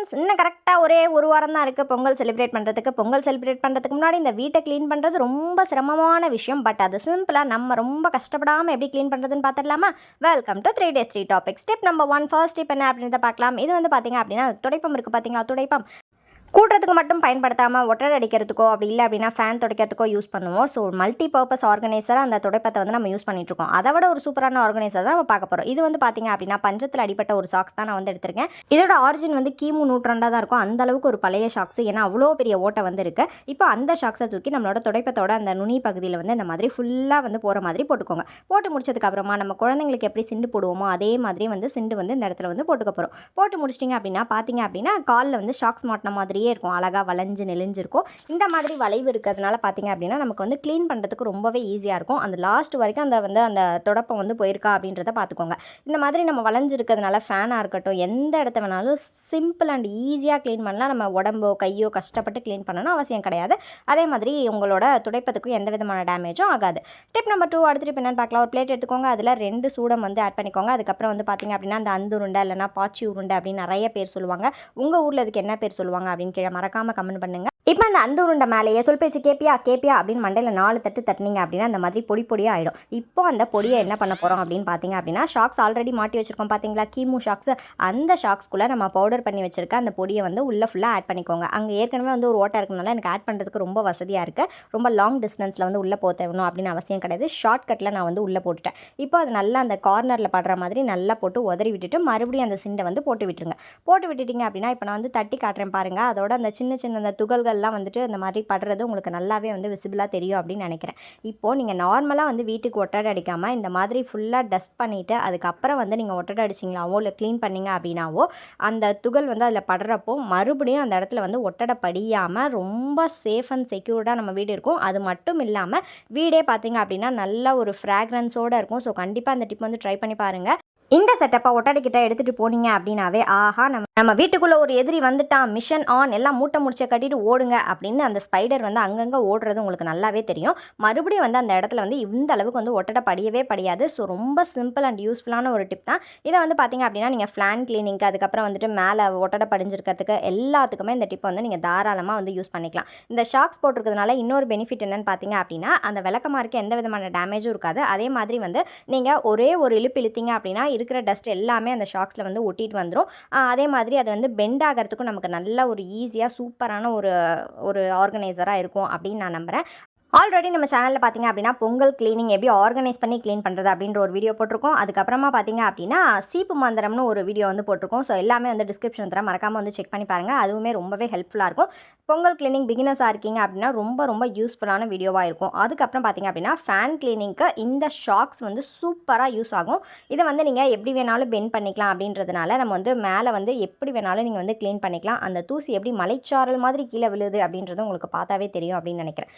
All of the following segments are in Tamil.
ஃப்ரெண்ட்ஸ் இன்னும் கரெக்டாக ஒரே ஒரு வாரம் தான் இருக்குது பொங்கல் செலிப்ரேட் பண்ணுறதுக்கு பொங்கல் செலிப்ரேட் பண்ணுறதுக்கு முன்னாடி இந்த வீட்டை க்ளீன் பண்ணுறது ரொம்ப சிரமமான விஷயம். பட் அது சிம்பிளாக நம்ம ரொம்ப கஷ்டப்படாமல் எப்படி க்ளீன் பண்ணுறதுன்னு பார்த்துடலாமா? Welcome to three days three topic step number one first step என்ன அப்படின்றத பார்க்கலாம். இது வந்து பார்த்தீங்க அப்படின்னா துடைப்பம் இருக்குது பார்த்தீங்களா துடைப்பம். கூட்டுறதுக்கு மட்டும் பயன்படுத்தாமல் ஒட்டடை அடிக்கிறதுக்கோ அப்படி இல்லை அப்படின்னா ஃபேன் துடைக்கிறதுக்கோ யூஸ் பண்ணுவோம். ஸோ மல்டி பர்பஸ் ஆர்கனைசராக அந்த துடைப்பத்தை வந்து நம்ம யூஸ் பண்ணிட்டுருக்கோம் அதை விட ஒரு சூப்பரான ஆர்கனைசர் தான் நம்ம பார்க்க போகிறோம் இது வந்து பார்த்திங்க அப்படின்னா பஞ்சத்தில் அடிப்பட்ட ஒரு சாக்ஸ் தான் நான் வந்து எடுத்திருக்கேன். இதோட ஆரிஜின் வந்து கிமு நூற்றாண்டாக தான் இருக்கும். அந்த அளவுக்கு ஒரு பழைய ஷாக்ஸ் ஏன்னா அவ்வளோ பெரிய ஓட்டை வந்து இருக்கு. இப்போ அந்த ஷாக்ஸை தூக்கி நம்மளோட துடைப்பத்தோட அந்த நுனி பகுதியில் வந்து இந்த மாதிரி ஃபுல்லாக வந்து போகிற மாதிரி போட்டுக்கோங்க. போட்டு முடிச்சதுக்கு அப்புறமா நம்ம குழந்தைங்களுக்கு எப்படி சிண்டு போடுவோமோ அதே மாதிரி வந்து சிண்டு வந்து இந்த இடத்துல வந்து போட்டுக்க போகிறோம் போட்டு முடிச்சிட்டிங்க அப்படின்னா பார்த்தீங்க அப்படின்னா காலில் வந்து ஷாக்ஸ் மாட்டின மாதிரி அப்படியே இருக்கும். அழகாக வளைஞ்சு நெளிஞ்சிருக்கும். இந்த மாதிரி வளைவு இருக்கிறதுனால பார்த்தீங்க அப்படின்னா நமக்கு வந்து க்ளீன் பண்ணுறதுக்கு ரொம்பவே ஈஸியாக இருக்கும். அந்த லாஸ்ட் வரைக்கும் அந்த வந்து அந்த தொடப்பம் வந்து போயிருக்கா அப்படின்றத பார்த்துக்கோங்க இந்த மாதிரி நம்ம வளைஞ்சிருக்கிறதுனால ஃபேனாக இருக்கட்டும் எந்த இடத்த வேணாலும் சிம்பிள் அண்ட் ஈஸியாக க்ளீன் பண்ணலாம். நம்ம உடம்போ கையோ கஷ்டப்பட்டு க்ளீன் பண்ணணும் அவசியம் கிடையாது. அதே மாதிரி உங்களோட துடைப்பத்துக்கும் எந்த விதமான டேமேஜும் ஆகாது. டிப் நம்பர் டூ அடுத்து இப்போ என்னன்னு பார்க்கலாம். ஒரு பிளேட் எடுத்துக்கோங்க. அதில் ரெண்டு சூடம் வந்து ஆட் பண்ணிக்கோங்க. அதுக்கப்புறம் வந்து பார்த்திங்க அப்படின்னா அந்த அந்த உருண்டை இல்லைனா பாச்சி உருண்டை அப்படின்னு நிறைய பேர் சொல்லுவாங்க. உங்கள் ஊரில் இதுக்கு என்ன பேர் சொல்லுவாங்க அப்படின்னு கீழே மறக்காமல் கமெண்ட் பண்ணுங்க. இப்போ அந்த அந்த உருண்டை மேலேயே சொல் பேச்சு கேப்பியா கேப்பியா அப்படின்னு மண்டையில் நாலு தட்டு தட்டினீங்க அப்படின்னா அந்த மாதிரி பொடி பொடியாக ஆகிடும் இப்போ அந்த பொடியை என்ன பண்ண போகிறோம் அப்படின்னு பார்த்தீங்க அப்படின்னா ஷாக்ஸ் ஆல்ரெடி மாட்டி வச்சுருக்கோம் பார்த்தீங்களா கீமு ஷாக்ஸ் அந்த ஷாக்ஸ்குள்ளே நம்ம பவுடர் பண்ணி வச்சுருக்க அந்த பொடியை வந்து உள்ளே ஃபுல்லாக ஆட் பண்ணிக்கோங்க. அங்கே ஏற்கனவே வந்து ஒரு ஓட்டை இருக்கனால எனக்கு ஆட் பண்ணுறதுக்கு ரொம்ப வசதியாக இருக்குது ரொம்ப லாங் டிஸ்டன்ஸில் வந்து உள்ளே போத்தணும் அப்படின்னு அவசியம் கிடையாது. ஷார்ட்கட்டில் நான் வந்து உள்ளே போட்டுட்டேன். இப்போ அது நல்லா அந்த கார்னரில் படுற மாதிரி நல்லா போட்டு உதறி விட்டுட்டு மறுபடியும் அந்த சிண்டை வந்து போட்டு விட்டுருங்க. போட்டு விட்டுட்டீங்க அப்படின்னா இப்போ நான் வந்து தட்டி காட்டுறேன் பாருங்கள் அதோட அந்த சின்ன சின்ன அந்த துகள்கள் துகள்கள்லாம் வந்துட்டு அந்த மாதிரி படுறது உங்களுக்கு நல்லாவே வந்து விசிபிளாக தெரியும் அப்படின்னு நினைக்கிறேன். இப்போது நீங்கள் நார்மலாக வந்து வீட்டுக்கு ஒட்டடை அடிக்காமல் இந்த மாதிரி ஃபுல்லாக டஸ்ட் பண்ணிவிட்டு அதுக்கப்புறம் வந்து நீங்கள் ஒட்டடை அடிச்சிங்களாவோ இல்லை க்ளீன் பண்ணிங்க அப்படின்னாவோ அந்த துகள் வந்து அதில் படுறப்போ மறுபடியும் அந்த இடத்துல வந்து ஒட்டடை படியாமல் ரொம்ப சேஃப் அண்ட் செக்யூர்டாக நம்ம வீடு இருக்கும். அது மட்டும் இல்லாமல் வீடே பார்த்தீங்க அப்படின்னா நல்ல ஒரு ஃப்ராக்ரன்ஸோடு இருக்கும். ஸோ கண்டிப்பாக அந்த டிப் வந்து ட்ரை பண்ணி பாருங்கள் இந்த செட்டப்பை ஒட்டடைக்கிட்ட எடுத்துகிட்டு போனீங்க அப்படின்னாவே ஆஹா நம்ம நம்ம வீட்டுக்குள்ளே ஒரு எதிரி வந்துட்டான் மிஷன் ஆன் எல்லாம் மூட்டை முடிச்ச கட்டிட்டு ஓடுங்க அப்படின்னு அந்த ஸ்பைடர் வந்து அங்கங்கே ஓடுறது உங்களுக்கு நல்லாவே தெரியும். மறுபடியும் வந்து அந்த இடத்துல வந்து இந்த அளவுக்கு வந்து ஒட்டடை படியவே படியாது. ஸோ ரொம்ப சிம்பிள் அண்ட் யூஸ்ஃபுல்லான ஒரு டிப் தான். இதை வந்து பார்த்தீங்க அப்படின்னா நீங்கள் ஃப்ளான் கிளீனிங்க்கு அதுக்கப்புறம் வந்துட்டு மேலே ஒட்டடை படிஞ்சிருக்கிறதுக்கு எல்லாத்துக்குமே இந்த டிப் வந்து நீங்கள் தாராளமாக வந்து யூஸ் பண்ணிக்கலாம். இந்த ஷாக்ஸ் போட்டிருக்கிறதுனால இன்னொரு பெனிஃபிட் என்னென்னு பார்த்தீங்க அப்படின்னா அந்த விளக்கமாருக்கு எந்த விதமான டேமேஜும் இருக்காது. அதே மாதிரி வந்து நீங்கள் ஒரே ஒரு இழுப்பு இழுத்தீங்க அப்படின்னா இருக்கிற டஸ்ட் எல்லாமே அந்த ஷாக்ஸில் வந்து ஒட்டிட்டு வந்துடும் அதே மாதிரி அது வந்து பெண்ட் ஆகிறதுக்கும் நமக்கு நல்ல ஒரு ஈஸியாக சூப்பரான ஒரு ஒரு ஆர்கனைசராக இருக்கும் அப்படின்னு நான் நம்புகிறேன் ஆல்ரெடி நம்ம சேனலில் பார்த்தீங்க அப்படின்னா பொங்கல் க்ளீனிங் எப்படி ஆர்கனைஸ் பண்ணி க்ளீன் பண்ணுறது அப்படின்ற ஒரு வீடியோ போட்டிருக்கோம். அதுக்கப்புறமா பார்த்தீங்க அப்படின்னா சீப்பு மந்திரம்னு ஒரு வீடியோ வந்து போட்டிருக்கோம். ஸோ எல்லாமே வந்து டிஸ்கிரிப்ஷன் தர மறக்காமல் வந்து செக் பண்ணி பாருங்கள் அதுவுமே ரொம்பவே ஹெல்ப்ஃபுல்லாக இருக்கும். பொங்கல் க்ளீனிங் பிகினர்ஸாக இருக்கீங்க அப்படின்னா ரொம்ப ரொம்ப யூஸ்ஃபுல்லான வீடியோவாக இருக்கும். அதுக்கப்புறம் பார்த்தீங்க அப்படின்னா ஃபேன் க்ளீனிங்க்கு இந்த ஷாக்ஸ் வந்து சூப்பராக யூஸ் ஆகும். இதை வந்து நீங்கள் எப்படி வேணாலும் பென் பண்ணிக்கலாம் அப்படின்றதுனால நம்ம வந்து மேலே வந்து எப்படி வேணாலும் நீங்கள் வந்து க்ளீன் பண்ணிக்கலாம். அந்த தூசி எப்படி மலைச்சாரல் மாதிரி கீழே விழுது அப்படின்றது உங்களுக்கு பார்த்தாவே தெரியும் அப்படின்னு நினைக்கிறேன்.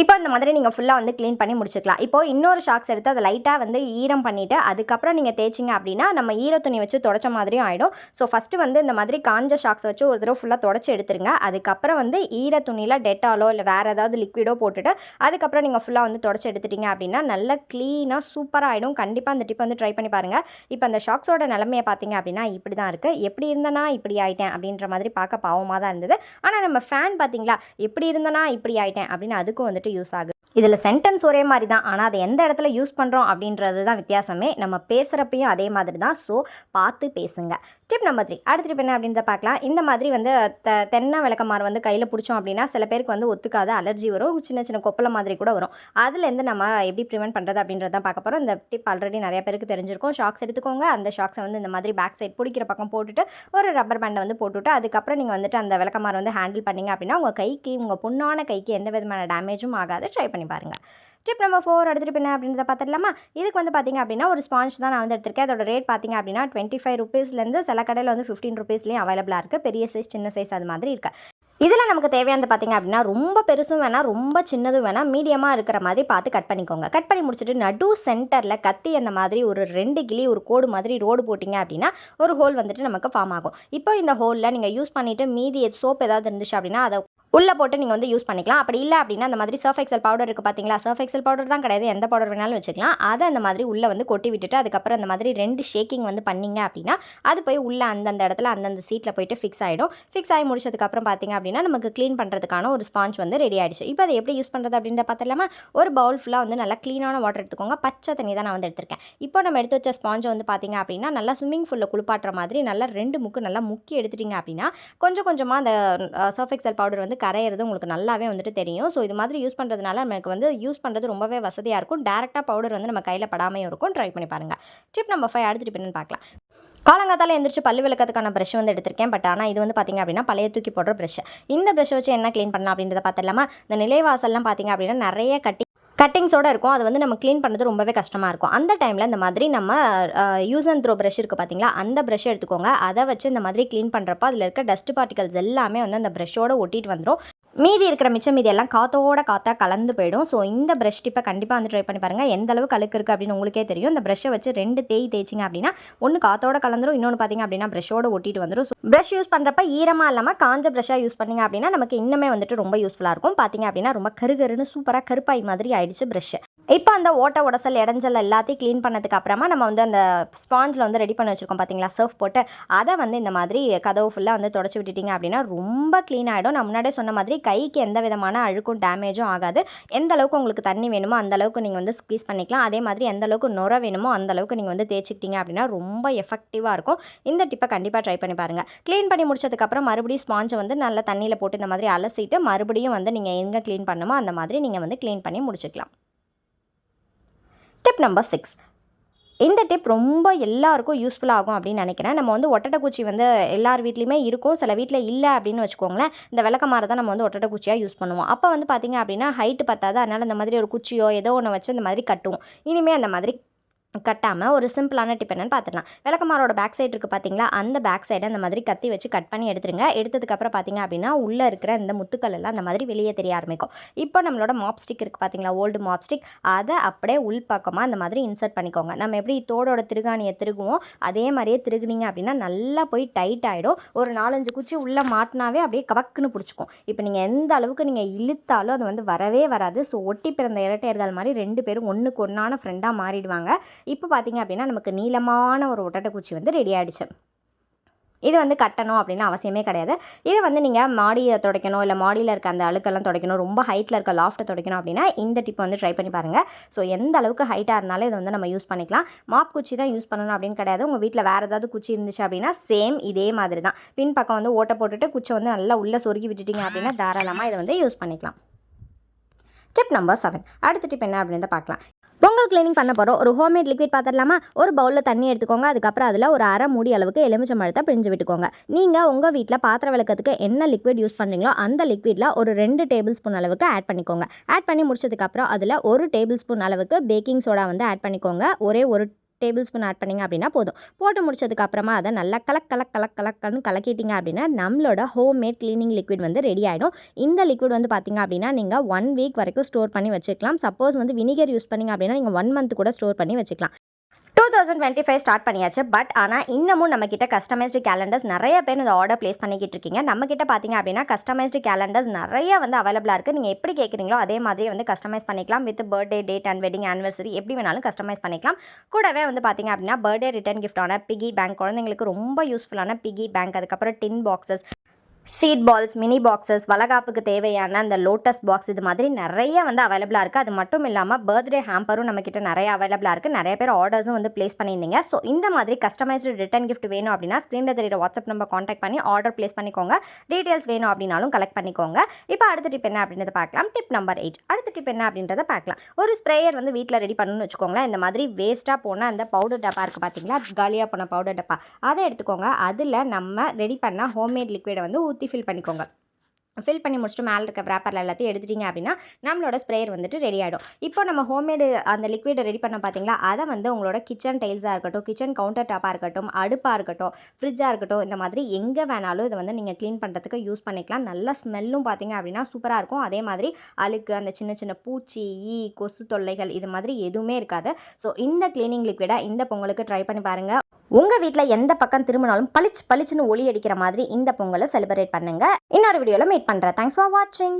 இப்போ இந்த மாதிரி நீங்கள் ஃபுல்லாக வந்து க்ளீன் பண்ணி முடிச்சுக்கலாம். இப்போ இன்னொரு ஷாக்ஸ் எடுத்து அதை லைட்டாக வந்து ஈரம் பண்ணிவிட்டு அதுக்கப்புறம் நீங்கள் தேய்ச்சிங்க அப்படின்னா நம்ம ஈர துணி வச்சு தொடச்ச மாதிரியும் ஆகிடும் ஸோ ஃபஸ்ட்டு வந்து இந்த மாதிரி காஞ்ச ஷாக்ஸ் வச்சு ஒரு தடவை ஃபுல்லாக தொடச்சி எடுத்துருங்க. அதுக்கப்புறம் வந்து ஈர துணியில் டெட்டாலோ இல்லை வேறு ஏதாவது லிக்விடோ போட்டுட்டு அதுக்கப்புறம் நீங்கள் ஃபுல்லாக வந்து தொடச்சி எடுத்துட்டீங்க அப்படின்னா நல்லா க்ளீனாக சூப்பராக ஆகிடும் கண்டிப்பாக அந்த டிப் வந்து ட்ரை பண்ணி பாருங்கள் இப்போ அந்த ஷாக்ஸோட நிலமையை பார்த்தீங்க அப்படின்னா இப்படி தான் இருக்குது எப்படி இருந்தனா இப்படி ஆகிட்டேன் அப்படின்ற மாதிரி பார்க்க பாவமாக தான் இருந்தது. ஆனால் நம்ம ஃபேன் பார்த்தீங்களா? எப்படி இருந்தனா இப்படி ஆகிட்டேன் அப்படின்னு அதுக்கும் வந்துட்டு யூஸ் ஆகுது இதில் சென்டென்ஸ் ஒரே மாதிரி தான் ஆனால் அதை எந்த இடத்துல யூஸ் பண்ணுறோம் அப்படின்றது தான் வித்தியாசமே. நம்ம பேசுகிறப்பையும் அதே மாதிரி தான் ஸோ பார்த்து பேசுங்க. டிப் நம்பர் த்ரீ அடுத்த டிப் என்ன அப்படின்றத பார்க்கலாம். இந்த மாதிரி வந்து த தென்னை விளக்கமாறு வந்து கையில் பிடிச்சோம் அப்படின்னா சில பேருக்கு வந்து ஒத்துக்காத அலர்ஜி வரும். சின்ன சின்ன கொப்பளை மாதிரி கூட வரும். அதுலேருந்து நம்ம எப்படி ப்ரிவென்ட் பண்ணுறது அப்படின்றத தான் பார்க்க போகிறோம் இந்த டிப் ஆல்ரெடி நிறைய பேருக்கு தெரிஞ்சிருக்கும். ஷாக்ஸ் எடுத்துக்கோங்க. அந்த ஷாக்ஸை வந்து இந்த மாதிரி பேக் சைட் பிடிக்கிற பக்கம் போட்டுட்டு ஒரு ரப்பர் பேண்டை வந்து போட்டுவிட்டு அதுக்கப்புறம் நீங்கள் வந்துட்டு அந்த விளக்கமாறு வந்து ஹேண்டில் பண்ணிங்க அப்படின்னா உங்கள் கைக்கு உங்கள் பொண்ணான கைக்கு எந்த விதமான டேமேஜும் ஆகாது. ட்ரை பண்ணி பாருங்கள் டிப் நம்பர் ஃபோர் எடுத்துகிட்டு என்ன அப்படின்றத பார்த்துடலாமா? இதுக்கு வந்து பார்த்திங்க அப்படின்னா ஒரு ஸ்பாஞ்ச் தான் நான் வந்து எடுத்திருக்கேன். அதோட ரேட் பார்த்திங்க அப்படின்னா டுவெண்ட்டி ஃபைவ் ருபீஸ்லேருந்து சில கடையில் வந்து ஃபிஃப்டீன் ருபீஸ்லேயும் அவைலபிளாக இருக்குது பெரிய சைஸ் சின்ன சைஸ் அது மாதிரி இருக்குது இதில் நமக்கு தேவையானது பார்த்திங்க அப்படின்னா ரொம்ப பெருசும் வேணாம் ரொம்ப சின்னதும் வேணாம். மீடியமாக இருக்கிற மாதிரி பார்த்து கட் பண்ணிக்கோங்க. கட் பண்ணி முடிச்சுட்டு நடு சென்டரில் கத்தி அந்த மாதிரி ஒரு ரெண்டு கிளி ஒரு கோடு மாதிரி ரோடு போட்டிங்க அப்படின்னா ஒரு ஹோல் வந்துட்டு நமக்கு ஃபார்ம் ஆகும். இப்போ இந்த ஹோலில் நீங்கள் யூஸ் பண்ணிவிட்டு மீதி சோப் ஏதாவது இருந்துச்சு அப்படின்னா அதை உள்ளே போட்டு நீங்கள் வந்து யூஸ் பண்ணிக்கலாம். அப்படி இல்லை அப்படின்னா அந்த மாதிரி சர்ஃப் எக்ஸல் பவுடர் இருக்குது பார்த்தீங்களா சர்ஃப் எக்ஸல் பவுடர் தான் கிடையாது. எந்த பவுடர் வேணாலும் வச்சுக்கலாம். அதை அந்த மாதிரி உள்ளே வந்து கொட்டி விட்டுட்டு அதுக்கப்புறம் அந்த மாதிரி ரெண்டு ஷேக்கிங் வந்து பண்ணீங்க அப்படின்னா அது போய் உள்ளே அந்தந்த இடத்துல அந்தந்த சீட்டில் போயிட்டு ஃபிக்ஸ் ஆகிடும் ஃபிக்ஸ் ஆகி முடிச்சதுக்கப்புறம் பார்த்தீங்க அப்படின்னா நமக்கு க்ளீன் பண்ணுறதுக்கான ஒரு ஸ்பாஞ்ச் வந்து ரெடி ஆகிடுச்சு இப்போ அதை எப்படி யூஸ் பண்ணுறது அப்படின்றத பார்த்துலாமா ஒரு பவுல் ஃபுல்லாக வந்து நல்லா க்ளீனான வாட்டர் எடுத்துக்கோங்க. பச்சை தண்ணி தான் நான் வந்து எடுத்திருக்கேன். இப்போ நம்ம எடுத்து வச்ச ஸ்பாஞ்சை வந்து பார்த்தீங்க அப்படின்னா நல்லா ஸ்விம்மிங் ஃபுல்லில் குளிப்பாட்டுற மாதிரி நல்லா ரெண்டு முக்கு நல்லா முக்கி எடுத்துட்டீங்க அப்படின்னா கொஞ்சம் கொஞ்சமாக அந்த சர்ஃப் எக்ஸல் பவுடர் வந்து கரையிறது உங்களுக்கு நல்லாவே வந்துட்டு தெரியும். ஸோ இது மாதிரி யூஸ் பண்ணுறதுனால நமக்கு வந்து யூஸ் பண்ணுறது ரொம்பவே வசதியாக இருக்கும். டேரெக்டாக பவுடர் வந்து நம்ம கையில் படாமையும் இருக்கும். ட்ரை பண்ணி பாருங்கள் டிப் நம்பர் ஃபைவ் அடுத்த டிப் என்னன்னு பார்க்கலாம். காலங்காத்தால எந்திரிச்சு பல்லு விளக்கத்துக்கான ப்ரஷ் வந்து எடுத்திருக்கேன். பட் ஆனால் இது வந்து பார்த்திங்க அப்படின்னா பழைய தூக்கி போடுற ப்ரஷ் இந்த ப்ரஷ் வச்சு என்ன க்ளீன் பண்ணலாம் அப்படின்றத பார்த்துலாமா இந்த நிலைவாசல்லாம் பார்த்திங்க அப்படின்னா நிறைய கட்டி கட்டிங்ஸோடு இருக்கும். அது வந்து நம்ம க்ளீன் பண்ணுறது ரொம்பவே கஷ்டமாக இருக்கும். அந்த டைமில் இந்த மாதிரி நம்ம யூஸ் அண்ட் த்ரோ ப்ரஷ் இருக்குது பார்த்தீங்களா அந்த ப்ரஷ் எடுத்துக்கோங்க. அதை வச்சு இந்த மாதிரி க்ளீன் பண்ணுறப்ப அதில் இருக்க டஸ்ட் பார்ட்டிகல்ஸ் எல்லாமே வந்து அந்த ப்ரஷ்ஷோடு ஒட்டிட்டு வந்துடும் மீதி இருக்கிற மிச்சம் மீதி எல்லாம் காத்தோட காத்தா கலந்து போயிடும். ஸோ இந்த ப்ரஷ் டிப்பை கண்டிப்பாக வந்து ட்ரை பண்ணி பாருங்கள் எந்த அளவு கழுக்கு இருக்குது அப்படின்னு உங்களுக்கே தெரியும். இந்த ப்ரஷ்ஷை வச்சு ரெண்டு தேய் தேய்ச்சிங்க அப்படின்னா ஒன்று காத்தோட கலந்துரும் இன்னொன்று பார்த்தீங்க அப்படின்னா ப்ரஷ்ஷோட ஒட்டிட்டு வந்துடும் ஸோ ப்ரஷ் யூஸ் பண்ணுறப்ப ஈரமாக இல்லாமல் காஞ்ச ப்ரஷ்ஷாக யூஸ் பண்ணிங்க அப்படின்னா நமக்கு இன்னுமே வந்துட்டு ரொம்ப யூஸ்ஃபுல்லாக இருக்கும். பார்த்தீங்க அப்படின்னா ரொம்ப கருகருன்னு சூப்பராக கருப்பாய் மாதிரி ஆயிடுச்சு ப்ரஷ்ஷு இப்போ அந்த ஓட்ட உடசல் இடைஞ்சல் எல்லாத்தையும் க்ளீன் பண்ணதுக்கு அப்புறமா நம்ம வந்து அந்த ஸ்பாஞ்சில் வந்து ரெடி பண்ணி வச்சுருக்கோம் பார்த்தீங்களா சர்ஃப் போட்டு. அதை வந்து இந்த மாதிரி கதவு ஃபுல்லாக வந்து தொடச்சி விட்டுட்டீங்க அப்படின்னா ரொம்ப க்ளீன் ஆகிடும் நான் முன்னாடியே சொன்ன மாதிரி கைக்கு எந்த விதமான அழுக்கும் டேமேஜும் ஆகாது. எந்த அளவுக்கு உங்களுக்கு தண்ணி வேணுமோ அந்த அளவுக்கு நீங்கள் வந்து ஸ்க்வீஸ் பண்ணிக்கலாம். அதே மாதிரி எந்த அளவுக்கு நுர வேணுமோ அந்த அளவுக்கு நீங்கள் வந்து தேய்ச்சிக்கிட்டீங்க அப்படின்னா ரொம்ப எஃபெக்டிவாக இருக்கும். இந்த டிப்பை கண்டிப்பாக ட்ரை பண்ணி பாருங்கள் க்ளீன் பண்ணி முடிச்சதுக்கப்புறம் மறுபடியும் ஸ்பாஞ்சை வந்து நல்லா தண்ணியில் போட்டு இந்த மாதிரி அலசிட்டு மறுபடியும் வந்து நீங்கள் எங்கே க்ளீன் பண்ணுமோ அந்த மாதிரி நீங்கள் வந்து க்ளீன் பண்ணி முடிச்சுக்கலாம். டிப் நம்பர் சிக்ஸ் இந்த டிப் ரொம்ப எல்லாருக்கும் யூஸ்ஃபுல்லாகும் அப்படின்னு நினைக்கிறேன். நம்ம வந்து ஒட்டடை வந்து எல்லார் வீட்லேயுமே இருக்கும். சில வீட்டில் இல்லை அப்படின்னு வச்சுக்கோங்களேன். இந்த விளக்கமாரை தான் நம்ம வந்து ஒட்டடக்குச்சியாக யூஸ் பண்ணுவோம். அப்போ வந்து பார்த்திங்க அப்படின்னா ஹைட்டு பத்தாது. அதனால் இந்த மாதிரி ஒரு குச்சியோ ஏதோ ஒன்று வச்சு இந்த மாதிரி கட்டுவோம். இனிமேல் அந்த மாதிரி கட்டாமல் ஒரு சிம்பிளான டிப் என்னன்னு பார்த்துக்கலாம் விளக்கமாரோட பேக் சைடு இருக்குது பார்த்தீங்களா அந்த பேக் சைடை அந்த மாதிரி கத்தி வச்சு கட் பண்ணி எடுத்துருங்க. எடுத்ததுக்கப்புறம் பார்த்தீங்க அப்படின்னா உள்ளே இருக்கிற இந்த முத்துக்கள் எல்லாம் அந்த மாதிரி வெளியே தெரிய ஆரம்பிக்கும். இப்போ நம்மளோட மாப் ஸ்டிக் இருக்குது பார்த்தீங்களா ஓல்டு மாப் ஸ்டிக் அதை அப்படியே உள் பக்கமாக அந்த மாதிரி இன்சர்ட் பண்ணிக்கோங்க. நம்ம எப்படி தோடோட திருகாணியை திருகுவோம் அதே மாதிரியே திருகுனிங்க அப்படின்னா நல்லா போய் டைட் ஆகிடும் ஒரு நாலஞ்சு குச்சி உள்ளே மாட்டினாவே அப்படியே கவக்குன்னு பிடிச்சிக்கும். இப்போ நீங்கள் எந்த அளவுக்கு நீங்கள் இழுத்தாலும் அது வந்து வரவே வராது. ஸோ ஒட்டி பிறந்த இரட்டையர்கள் மாதிரி ரெண்டு பேரும் ஒன்றுக்கு ஒன்றான ஃப்ரெண்டாக மாறிடுவாங்க. இப்போ பார்த்தீங்க அப்படின்னா நமக்கு நீளமான ஒரு ஒட்டட்டைக்குச்சி வந்து ரெடி ஆகிடுச்சு இது வந்து கட்டணும் அப்படின்னு அவசியமே கிடையாது. இதை வந்து நீங்கள் மாடியை துடைக்கணும் இல்லை மாடியில் இருக்க அந்த அழுக்கெல்லாம் துடைக்கணும் ரொம்ப ஹைட்டில் இருக்க லாஃப்ட்டை துடைக்கணும் அப்படின்னா இந்த டிப் வந்து ட்ரை பண்ணி பாருங்கள் ஸோ எந்த அளவுக்கு ஹைட்டாக இருந்தாலும் இதை வந்து நம்ம யூஸ் பண்ணிக்கலாம். மாப் குச்சி தான் யூஸ் பண்ணணும் அப்படின்னு கிடையாது. உங்கள் வீட்டில் வேறு ஏதாவது குச்சி இருந்துச்சு அப்படின்னா சேம் இதே மாதிரி தான். பின் பக்கம் வந்து ஓட்டை போட்டுட்டு குச்சை வந்து நல்லா உள்ளே சொருகி விட்டுட்டிங்க அப்படின்னா தாராளமாக இதை வந்து யூஸ் பண்ணிக்கலாம். டிப் நம்பர் செவன் அடுத்த டிப் என்ன அப்படின்னு பார்க்கலாம். பொங்கல் க்ளீனிங் பண்ண போகிறோம் ஒரு ஹோம்மேட் லிக்விட் பார்த்துடலாமா ஒரு பவுலில் தண்ணி எடுத்துக்கோங்க. அதுக்கப்புறம் அதில் ஒரு அரை மூடி அளவுக்கு எலுமிச்சம் பழத்தை பிழிஞ்சு விட்டுக்கோங்க. நீங்கள் உங்கள் வீட்டில் பாத்திரம் விளக்கத்துக்கு என்ன லிக்விட் யூஸ் பண்ணுறீங்களோ அந்த லிக்விடில் ஒரு ரெண்டு டேபிள் ஸ்பூன் அளவுக்கு ஆட் பண்ணிக்கோங்க. ஆட் பண்ணி முடிச்சதுக்கப்புறம் அதில் ஒரு டேபிள் ஸ்பூன் அளவுக்கு பேக்கிங் சோடா வந்து ஆட் பண்ணிக்கோங்க. ஒரே ஒரு டேபிள் ஸ்பூன் ஆட் பண்ணிங்க அப்படின்னா போதும். போட்டு முடிச்சதுக்கப்புறமா அதை நல்லா கலக் கலக் கலக் கலக்கன்னு கலக்கிட்டீங்க அப்படின்னா நம்மளோட ஹோம் மேட் க்ளீனிங் லிக்விட் வந்து ரெடி ஆகிடும் இந்த லிக்விட் வந்து பார்த்திங்க அப்படின்னா நீங்கள் ஒன் வீக் வரைக்கும் ஸ்டோர் பண்ணி வச்சுக்கலாம். சப்போஸ் வந்து வினிகர் யூஸ் பண்ணிங்க அப்படின்னா நீங்கள் ஒன் மந்த் கூட ஸ்டோர் பண்ணி வச்சுக்கலாம். தௌசண்ட் டுவெண்ட்டி ஃபைவ் ஸ்டார்ட் பண்ணியாச்சு. பட் ஆனால் இன்னமும் நம்ம கிட்ட கஸ்டமைஸ்டு கேலண்டர்ஸ் நிறைய பேர் இந்த ஆர்டர் ப்ளேஸ் பண்ணிக்கிட்டு இருக்கீங்க. நம்ம கிட்ட பார்த்தீங்க அப்படின்னா கஸ்டமைஸ்டு கேலண்டர்ஸ் நிறைய வந்து அவைலபிளாக இருக்குது நீங்கள் எப்படி கேட்குறீங்களோ அதே மாதிரி வந்து கஸ்டமைஸ் பண்ணிக்கலாம். With birthday date and wedding anniversary எப்படி வேணாலும் கஸ்டமைஸ் பண்ணிக்கலாம். கூடவே வந்து பார்த்தீங்க அப்படின்னா பர்த்டே ரிட்டர்ன் கிஃப்டான பிகி பேங்க் குழந்தைங்களுக்கு ரொம்ப யூஸ்ஃபுல்லான பிகி பேங்க் அதுக்கப்புறம் tin boxes seed balls mini boxes வளகாப்புக்கு தேவையான அந்த லோட்டஸ் பாக்ஸ் இது மாதிரி நிறைய வந்து அவைலபிளாக இருக்குது அது மட்டும் இல்லாமல் பர்த்டே ஹேம்பரும் நம்மக்கிட்ட நிறைய அவைலபிளாக இருக்குது நிறைய பேர் ஆர்டர்ஸும் வந்து ப்ளேஸ் பண்ணியிருந்தீங்க. ஸோ இந்த மாதிரி கஸ்டமைஸ்டு ரிட்டன் கிஃப்ட் வேணும் அப்படின்னா ஸ்க்ரீனில் தெரியுற வாட்ஸ்அப் நம்பர் காண்டாக்ட் பண்ணி ஆர்டர் ப்ளேஸ் பண்ணிக்கோங்க. டீட்டெயில்ஸ் வேணும் அப்படின்னாலும் கலெக்ட் பண்ணிக்கோங்க. இப்போ அடுத்த டிப் என்ன அப்படின்றத பார்க்கலாம். டிப் நம்பர் எயிட் அடுத்த டிப் என்ன அப்படின்றத பார்க்கலாம். ஒரு ஸ்ப்ரேயர் வந்து வீட்டில் ரெடி பண்ணணும்னு வச்சுக்கோங்களேன். இந்த மாதிரி வேஸ்ட்டாக போன அந்த பவுடர் டப்பா இருக்குது பார்த்தீங்களா காலியாக போன பவுடர் டப்பா. அதை எடுத்துக்கோங்க. அதில் நம்ம ரெடி பண்ண ஹோம்மேட் லிக்விடை வந்து ஊற்றி ஃபில் பண்ணிக்கோங்க. ஃபில் பண்ணி முடிச்சுட்டு மேலே இருக்க ரேப்பரில் எல்லாத்தையும் எடுத்துட்டீங்க அப்படின்னா நம்மளோட ஸ்ப்ரேயர் வந்துட்டு ரெடி ஆகிடும் இப்போ நம்ம ஹோம்மேடு அந்த லிக்விடை ரெடி பண்ண பார்த்தீங்களா அதை வந்து உங்களோட கிச்சன் டைல்ஸாக இருக்கட்டும் கிச்சன் கவுண்டர் டாப்பாக இருக்கட்டும் அடுப்பாக இருக்கட்டும் ஃப்ரிட்ஜாக இருக்கட்டும் இந்த மாதிரி எங்கே வேணாலும் இதை வந்து நீங்கள் க்ளீன் பண்ணுறதுக்கு யூஸ் பண்ணிக்கலாம். நல்ல ஸ்மெல்லும் பார்த்தீங்க அப்படின்னா சூப்பராக இருக்கும். அதே மாதிரி அழுக்கு அந்த சின்ன சின்ன பூச்சி ஈ கொசு தொல்லைகள் இது மாதிரி எதுவுமே இருக்காது. ஸோ இந்த க்ளீனிங் லிக்விடை இந்த பொங்கலுக்கு ட்ரை பண்ணி பாருங்கள் உங்கள் வீட்டில் எந்த பக்கம் திரும்பினாலும் பளிச்சு பளிச்சுன்னு ஒளி அடிக்கிற மாதிரி இந்த பொங்கலை செலிப்ரேட் பண்ணுங்க. இன்னொரு வீடியோவில் மீட் பண்ணுறேன் தேங்க்ஸ் ஃபார் வாட்சிங்